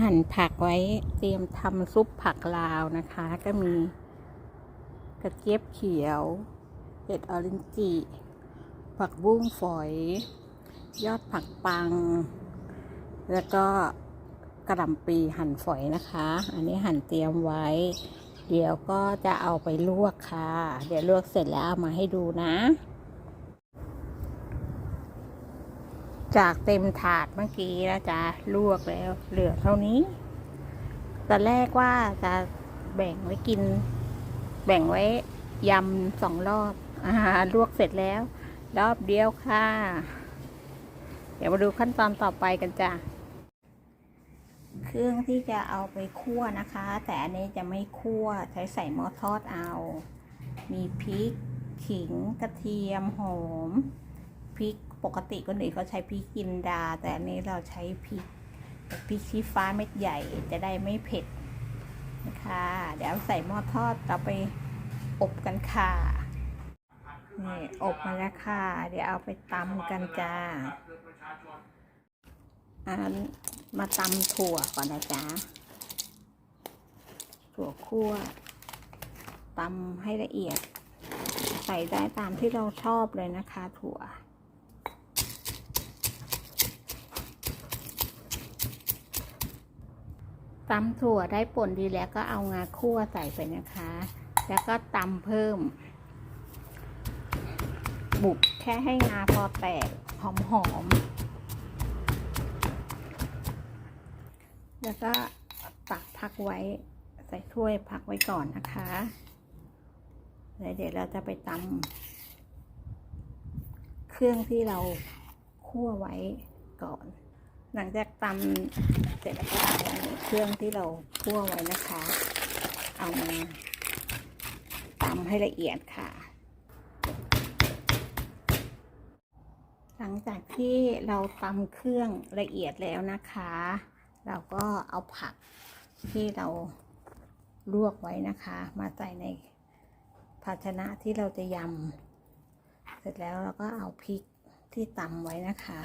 หั่นผักไว้เตรียมทำซุปผักลาวนะคะ ก็มีกระเจี๊ยบเขียวเห็ดออรินจิ ผักบุ้งฝอย ยอดผักปัง แล้วก็กระหล่ำปีหั่นฝอยนะคะ อันนี้หั่นเตรียมไว้ เดี๋ยวก็จะเอาไปลวกค่ะ เดี๋ยวลวกเสร็จแล้วเอามาให้ดูนะ จากเต็มถาดเมื่อกี้นะจ๊ะลวกแล้ว เหลือเท่านี้ตอนแรกว่าจะแบ่งไว้กิน แบ่งไว้ยำสองรอบอ่าลวกเสร็จแล้ว รอบเดียวค่ะ เดี๋ยวมาดูขั้นตอนต่อไปกันจ้ะเครื่องที่จะเอาไปคั่วนะคะ แต่อันนี้จะไม่คั่วใช้ใส่หม้อทอดเอา มีพริก ขิงกระเทียมหอมพริก ปกติคนอื่นเขาใช้พริกจินดา แต่อันนี้เราใช้พริกพริกชี้ฟ้าเม็ดใหญ่จะได้ไม่เผ็ดนะคะ เดี๋ยวใส่หม้อทอดเราไปอบกันค่ะนี่อบมาแล้วค่ะเดี๋ยวเอาไปตำกันจ้าอันมาตำถั่วก่อนนะจ๊ะถั่วคั่วตำให้ละเอียด ใส่ได้ตามที่เราชอบเลยนะคะ ถั่ว ตำถั่วได้ป่นดีแล้วก็เอางาคั่วใส่ไปนะคะ แล้วก็ตำเพิ่ม บุกแค่ให้งาพอแตกหอมๆแล้วก็ตักพักไว้ใส่ถ้วยพักไว้ก่อนนะคะแล้วเดี๋ยวเราจะไปตำเครื่องที่เราคั่วไว้ก่อน หลังจากตำเสร็จแล้วก็เอาเครื่องที่เราคั่วไว้นะคะ เอามาตำให้ละเอียดค่ะ หลังจากที่เราตำเครื่องละเอียดแล้วนะคะ เราก็เอาผักที่เราลวกไว้นะคะ มาใส่ในภาชนะที่เราจะยำเสร็จแล้วเราก็เอาพริกที่ตำไว้นะคะ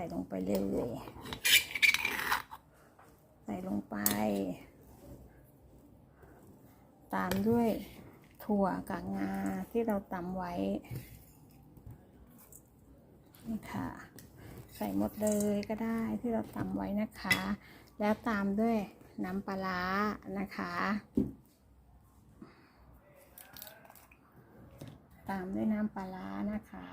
ส่ลงไปเลยใส่ลงไป ตามด้วยถั่วกากงาที่เราตำไว้นี่ค่ะใส่หมดเลยก็ได้ที่เราตำไว้นะคะ แล้วตามด้วยน้ำปลานะคะ ตามด้วยน้ำปลานะคะ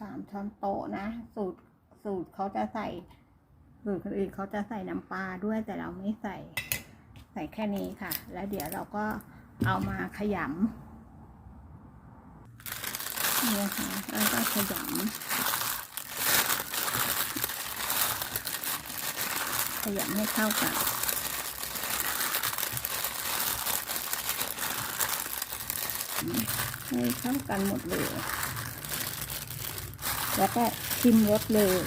สามช้อนโต๊ะนะ สูตรสูตรเขาจะใส่ สูตรคนอื่นเขาจะใส่น้ำปลาด้วยแต่เราไม่ใส่ใส่แค่นี้ค่ะ แล้วเดี๋ยวเราก็เอามาขยำนี่ค่ะแล้วก็ขยำขยำให้เข้ากันให้เข้ากันหมดเลย แล้วก็ชิมรสเลย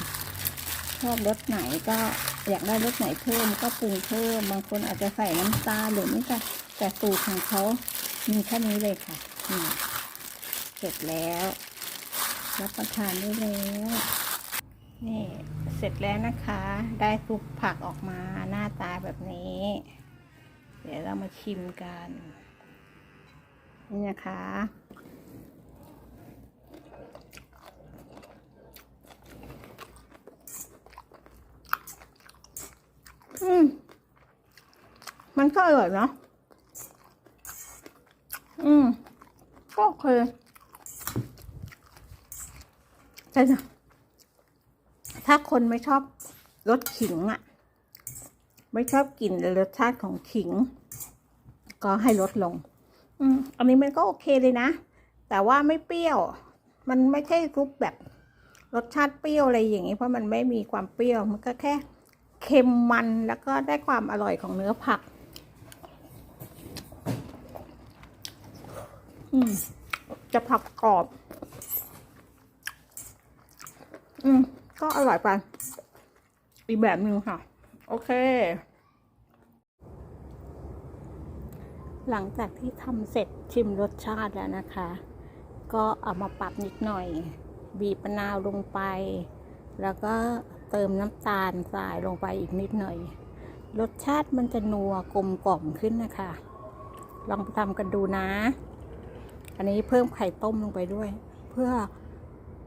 ชอบรสไหนก็อยากได้รสไหนเพิ่มก็ปรุงเพิ่มบางคนอาจจะใส่น้ำตาลหรือไม่ก็แต่สูตรของเขามีแค่นี้เลยค่ะนี่เสร็จแล้วรับประทานได้แล้วนี่เสร็จแล้วนะคะ ได้ซุปผักออกมาหน้าตาแบบนี้ เดี๋ยวเรามาชิมกันนี่นะคะ อืมมันก็อร่อยเนาะ อืม ก็โอเคแต่นะถ้าคนไม่ชอบรสขิงอะ่ะ ไม่ชอบกลิ่นหรือรสชาติของขิง ก็ให้ลดลง อืม อันนี้มันก็โอเคเลยนะ แต่ว่าไม่เปรี้ยว มันไม่ใช่ซุปแบบรสชาติเปรี้ยวอะไรอย่างนี้ เพราะมันไม่มีความเปรี้ยว มันก็แค่ เค็มมันแล้วก็ได้ความอร่อยของเนื้อผัก อืม จะผักกรอบ อืม ก็อร่อยไปอีกแบบหนึ่งค่ะ โอเค หลังจากที่ทำเสร็จชิมรสชาติแล้วนะคะ ก็เอามาปรับนิดหน่อย บีบมะนาวลงไป แล้วก็ เติมน้ำตาลทรายลงไปอีกนิดหน่อย รสชาติมันจะนัวกลมกล่อมขึ้นนะคะ ลองไปทำกันดูนะ อันนี้เพิ่มไข่ต้มลงไปด้วย เพื่อ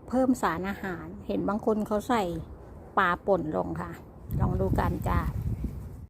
เพิ่มสารอาหาร เห็นบางคนเขาใส่ปลาป่นลงค่ะ ลองดูกันจ้า